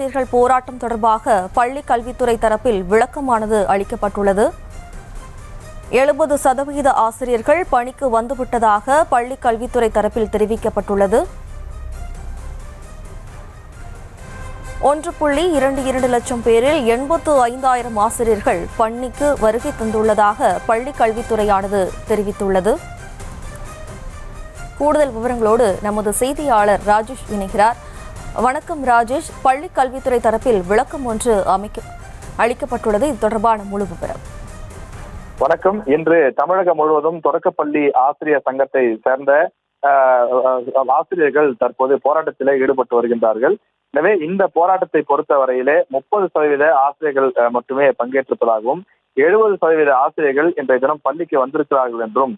ஆசிரியர்கள் போராட்டம் தொடர்பாக பள்ளி கல்வித்துறை தரப்பில் விளக்கமானது அளிக்கப்பட்டுள்ளது. எழுபது சதவீத ஆசிரியர்கள் பணிக்கு வந்துவிட்டதாக பள்ளி கல்வித்துறை தரப்பில் தெரிவிக்கப்பட்டுள்ளது. ஒன்று புள்ளி இரண்டு இரண்டு லட்சம் பேரில் எண்பத்து ஐந்தாயிரம் ஆசிரியர்கள் பணிக்கு வருகை தந்துள்ளதாக பள்ளி கல்வித்துறையானது தெரிவித்துள்ளது. கூடுதல் விவரங்களோடு நமது செய்தியாளர் ராஜேஷ் இணைகிறார். வணக்கம் ராஜேஷ். பள்ளி கல்வித்துறை தரப்பில் விளக்கம் ஒன்று அமைக்க அளிக்கப்பட்டுள்ளது. இது தொடர்பான முழு விவரம். வணக்கம். இன்று தமிழகம் முழுவதும் தொடக்கப்பள்ளி ஆசிரியர் சங்கத்தை சேர்ந்த ஆசிரியர்கள் தற்போது போராட்டத்திலே ஈடுபட்டு வருகின்றார்கள். எனவே இந்த போராட்டத்தை பொறுத்தவரையிலே முப்பது சதவீத ஆசிரியர்கள் மட்டுமே பங்கேற்றிருப்பதாகவும் எழுபது சதவீத ஆசிரியர்கள் இன்றைய தினம் பள்ளிக்கு வந்திருக்கிறார்கள் என்றும்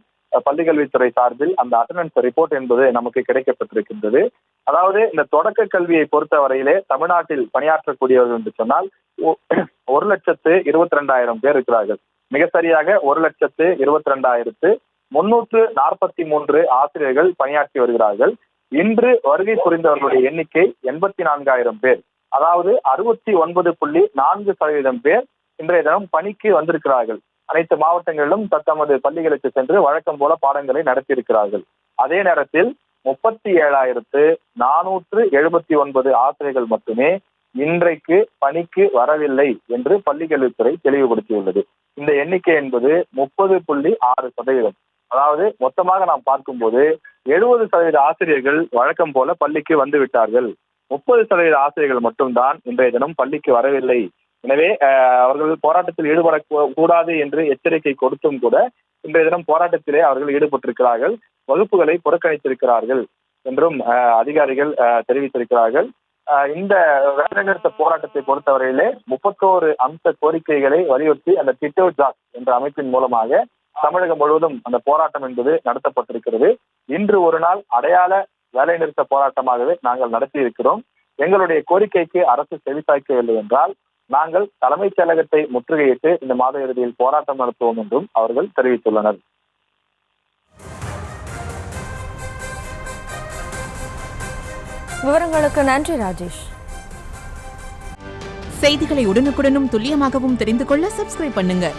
பள்ளிக்கல்வித்துறை சார்பில் அந்த அட்டண்டன்ஸ் ரிப்போர்ட் என்பது நமக்கு கிடைக்கப்பட்டிருக்கின்றது. அதாவது இந்த தொடக்க கல்வியை பொறுத்தவரையிலே தமிழ்நாட்டில் பணியாற்றக்கூடியவர்கள் என்று சொன்னால் ஒரு லட்சத்து இருபத்தி ரெண்டாயிரம் பேர் இருக்கிறார்கள். மிக சரியாக ஒரு லட்சத்து இருபத்தி ரெண்டாயிரத்து முன்னூற்று நாற்பத்தி மூன்று ஆசிரியர்கள் பணியாற்றி வருகிறார்கள். இன்று வருகை புரிந்தவர்களுடைய எண்ணிக்கை எண்பத்தி நான்காயிரம் பேர். அதாவது அறுபத்தி ஒன்பது புள்ளி நான்கு சதவீதம் பேர் இன்றைய தினம் பணிக்கு வந்திருக்கிறார்கள். அனைத்து மாவட்டங்களிலும் தத்தமது பள்ளிகளுக்கு சென்று வழக்கம் போல பாடங்களை நடத்தியிருக்கிறார்கள். அதே நேரத்தில் முப்பத்தி ஏழாயிரத்து நானூற்று எழுபத்தி ஒன்பது ஆசிரியர்கள் மட்டுமே இன்றைக்கு பணிக்கு வரவில்லை என்று பள்ளிக்கல்வித்துறை தெளிவுபடுத்தியுள்ளது. இந்த எண்ணிக்கை என்பது முப்பது புள்ளி ஆறு சதவீதம். அதாவது மொத்தமாக நாம் பார்க்கும்போது எழுபது சதவீத ஆசிரியர்கள் வழக்கம் போல பள்ளிக்கு வந்து விட்டார்கள் முப்பது சதவீத ஆசிரியர்கள் மட்டும்தான் இன்றைய தினம் பள்ளிக்கு வரவில்லை. எனவே அவர்கள் போராட்டத்தில் ஈடுபட கூடாது என்று எச்சரிக்கை கொடுத்தும் கூட இன்றைய தினம் போராட்டத்திலே அவர்கள் ஈடுபட்டிருக்கிறார்கள். வகுப்புகளை புறக்கணித்திருக்கிறார்கள் என்றும் அதிகாரிகள் தெரிவித்திருக்கிறார்கள். இந்த வேலைநிறுத்த போராட்டத்தை பொறுத்தவரையிலே முப்பத்தோரு அம்ச கோரிக்கைகளை வலியுறுத்தி அந்த டிட்டோ ஜாக் என்ற அமைப்பின் மூலமாக தமிழகம் முழுவதும் அந்த போராட்டம் என்பது நடத்தப்பட்டிருக்கிறது. இன்று ஒரு நாள் அடையாள வேலைநிறுத்த போராட்டமாகவே நாங்கள் நடத்தி இருக்கிறோம் எங்களுடைய கோரிக்கைக்கு அரசு செவிசாய்க்கவில்லை என்றால் நாங்கள் தலைமைச் செயலகத்தை முற்றுகையிட்டு இந்த மாத இறுதியில் போராட்டம் நடத்துவோம் என்றும் அவர்கள் தெரிவித்துள்ளனர். விவரங்களுக்கு நன்றி ராஜேஷ். செய்திகளை உடனுக்குடனும் துல்லியமாகவும் தெரிந்து கொள்ள சப்ஸ்கிரைப் பண்ணுங்க.